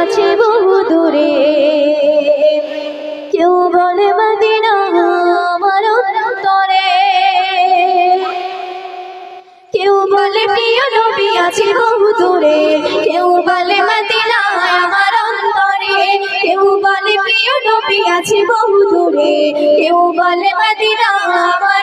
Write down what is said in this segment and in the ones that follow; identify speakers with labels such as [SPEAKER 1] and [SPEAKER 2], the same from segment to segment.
[SPEAKER 1] আছে বহু দূরে। কেউ বলে মদিনা আমার অন্তরে। কেউ বলে প্রিয় নবী আছে বহু দূরে। কেউ বলে মদিনা আমার অন্তরে। কেউ বলে প্রিয় নবী আছে বহু দূরে। কেউ বলে মদিনা আমার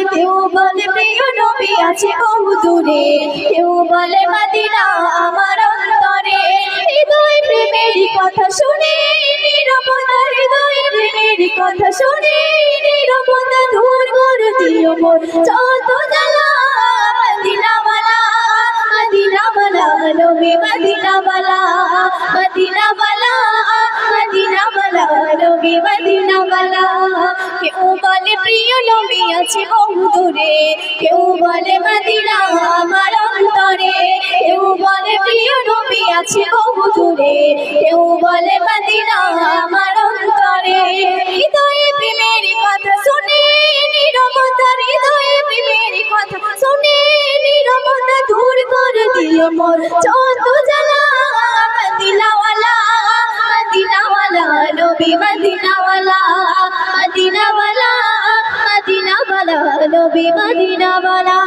[SPEAKER 1] বলে কেউ বলে, প্রিয় নবী আছে বহু দূরে। কেউ বলে, মদিনা আমার অন্তরে। হৃদয় প্রেমের কথা শুনে নিরবতা হৃদয় প্রেমের কথা শুনে, নিরবতা দূর করে দিও মোর যত জ্বালা মদিনাওয়ালা মদিনাওয়ালা নবী মদিনাওয়ালা মদিনাওয়ালা নবী মদিনাওয়ালা। কেউ বলে, প্রিয় নবী আছে বহু দূরে কেউ বলে, মদিনা আমার অন্তরে। কেউ বলে, প্রিয় নবী আছে বহু দূরে কেউ বলে, মদিনা আমার অন্তরে। হৃদয়ে প্রেমের কথা শুনে নিরবতা, হৃদয়ে প্রেমের কথা শুনে নিরবতা দূর করে দিও মোর। যত জ্বালা মদিনাওয়ালা নবী মদিনাওয়ালা মদিনাওয়ালা মদিনাওয়ালা, নবী মদিনাওয়ালা।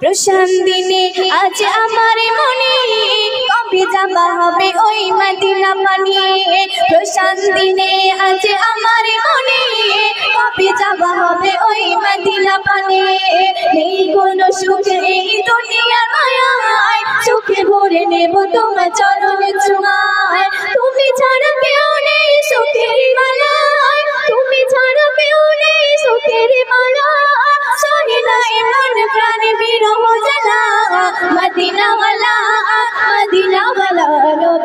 [SPEAKER 1] প্রশান্তিনে আজ আমার মনে কবে যাবা হবে ওই মদিনা পানি? প্রশান্তিনে আজ আমার মনে কবে যাবা হবে ওই মদিনা পানি? নেই কোনো সুখ, এই দুনিয়ার মায়ায় সুখে ভরে নেব তোমার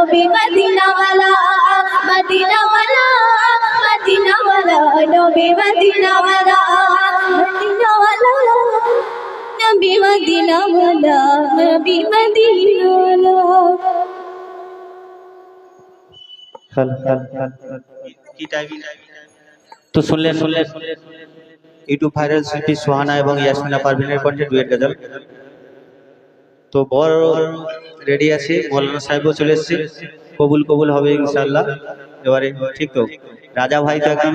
[SPEAKER 1] নবী মদিনাওয়ালা মদিনাওয়ালা মদিনাওয়ালা নবী মদিনাওয়ালা মদিনাওয়ালা নবী মদিনাওয়ালা নবী মদিনাওয়ালা।
[SPEAKER 2] কি টাইমিং তো শুনলেন শুনলেন ইউটিউব ভাইরাল শিল্পী সোহানা এবং ইয়াসমিনা পারভিনের কণ্ঠে ডুয়েট গাজাল। তো বড় রেডি আছে, মৌলানা সাহেবও চলে এসছে। কবুল কবুল হবে ইনশাল্লাহ এবারে ঠিক তো। রাজা ভাই তো একদম